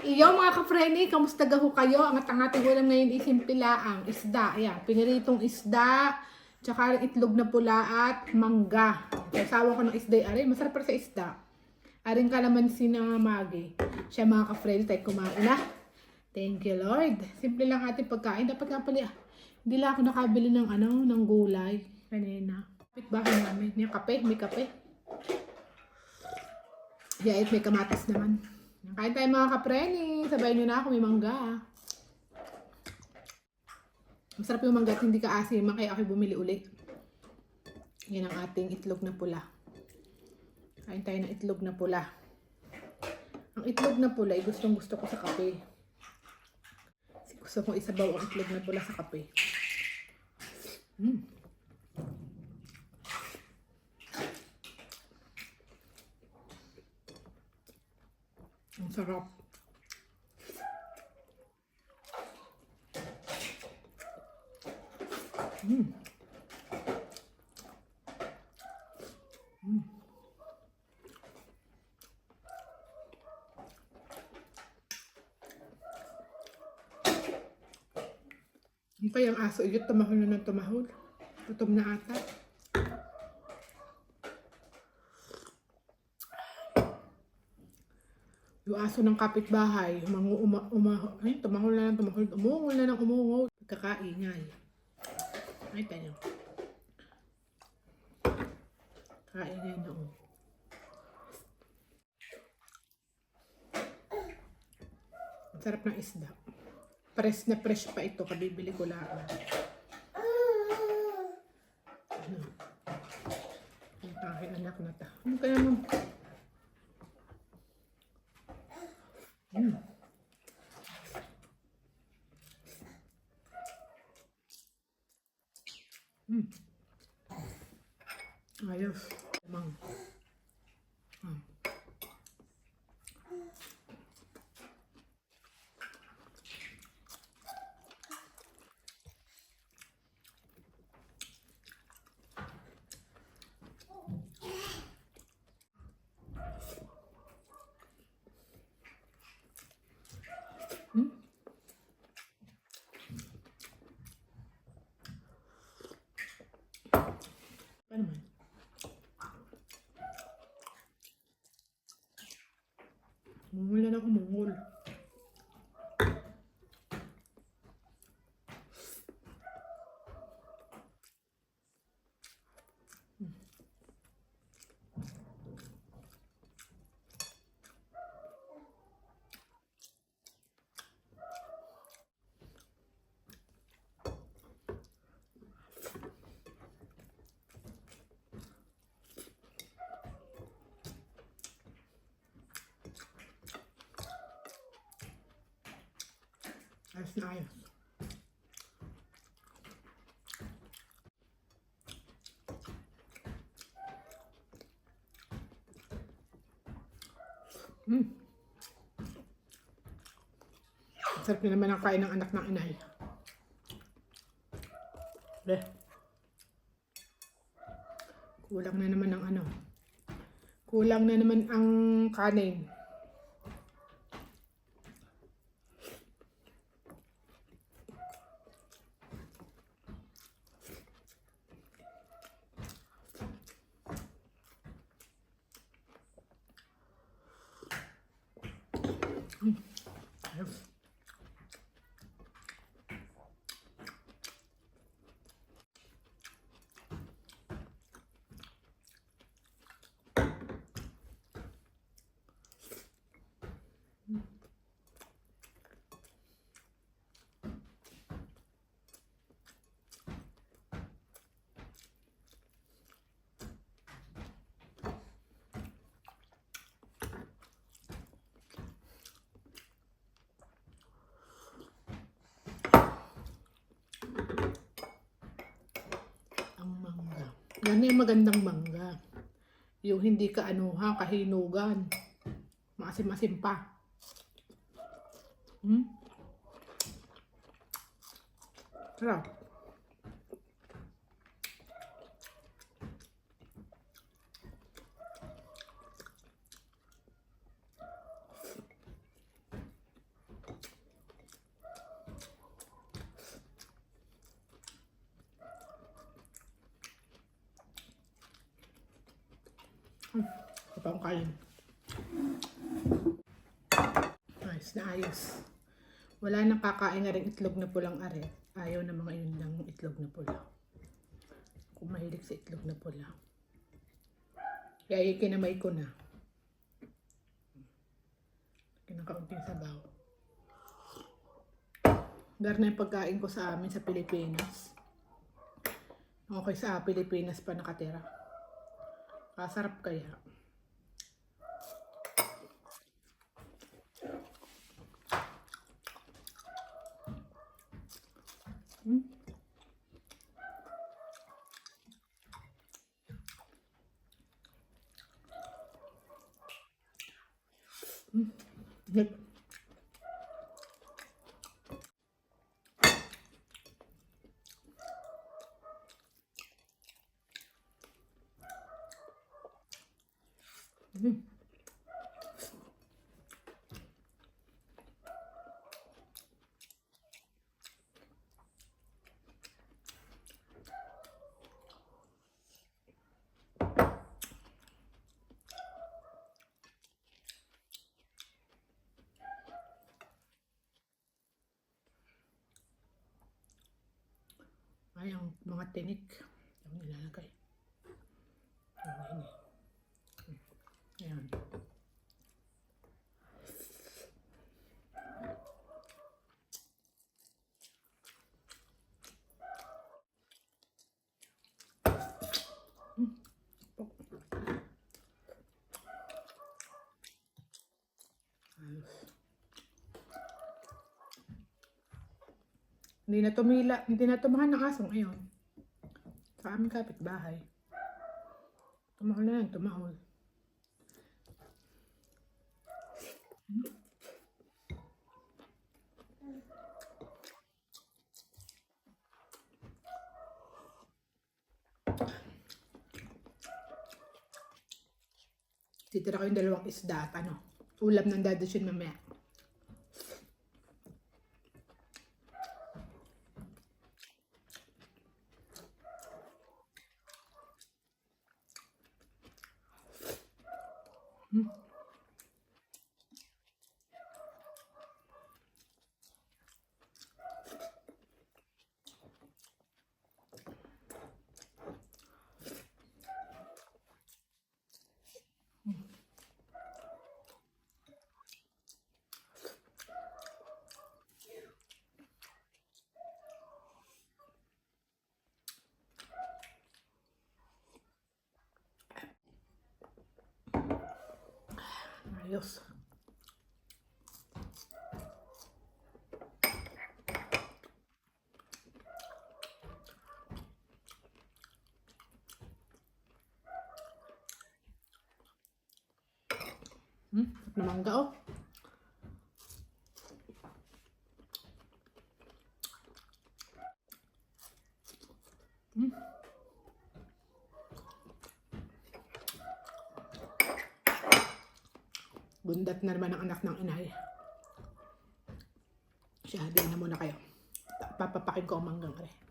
Iyo mga ka-friendly, kamusta gaho kayo? Ang ang ating ulam ngayon is simple laang, isda. Ayan, piniritong isda, tsaka itlog na pula at mangga. Kasawa ko ng isda. Aray, masarap sa isda. Aring kalamansi na magi. Siya mga ka-friendly, tayo kumain na. Thank you Lord. Simple lang ating pagkain. Dapat nga pala, hindi lang ako nakabili ng ano, ng gulay. Kanina. Kapit bahay namin. May kape, may kape. Yeah, it may kamatis naman. Kain tayo mga kapreni. Sabay nyo na ako, may mangga. Masarap yung mangga at hindi ka asim. Kaya ako bumili uli. Yan ang ating itlog na pula. Kain tayo ng itlog na pula. Ang itlog na pula ay gustong gusto ko sa kape. Gusto kong isabaw ang itlog na pula sa kape. Mm. Ang sarap. Mm. Mm. Yung kayang aso, iyot, tumahol na ng tumahol. Gutom na ata. Yung aso ng kapitbahay, umangu, uma, uma, ay, tumahol na ng tumahol, umungol na ng umungol. Kakaingay. Ay, tayo. Kaingay na oh. Ang sarap ng isda. Fresh na fresh pa ito, kabibili ko lang. Ano? Ang takin anak na ta. Ano kaya naman? Mm. Mm. Ayos. Lamang. Mm. Pa naman? Mungol na ako, mungol. Na ayos. Hmm. Sarap na naman ang kain ng anak ng inay. Be. Kulang na naman ang ano. Kulang na naman ang kanin. Ayos. Ang mangga. Yan yung magandang mangga. Yung hindi ka anuha, kahinugan. Maasim-asim pa. Hmm? Sarap. Ito pa akong kain. Ayos na. Wala nang kakain na rin itlog na pulang are. Ayaw na mga yun lang itlog na pula. Kung mahilig sa itlog na pula. Kaya yung kinamay ko na. Kinakaunting sabaw. Dar na yung pagkain ko sa amin sa Pilipinas. Okay sa Pilipinas pa nakatira. Kasarap kaya. Hmm? Hmm. Yep. Hmm. Ay, ang mga tinik. Ang nilalagay. Ang ini. Ayan. Hmm. Ayos. Hindi na tumila, hindi na tumahan ng asong ngayon. Sa aming kapitbahay. Tumahol na yan, tumahol. Titira ko yung dalawang isda at ano, ulam ng dadasyon mamaya. Ayos. Hmm, sarap na mangga oh. Hmm. Bundat na naman ang anak ng inay. Siya, din na muna kayo. Papapakin ko ang manggang are.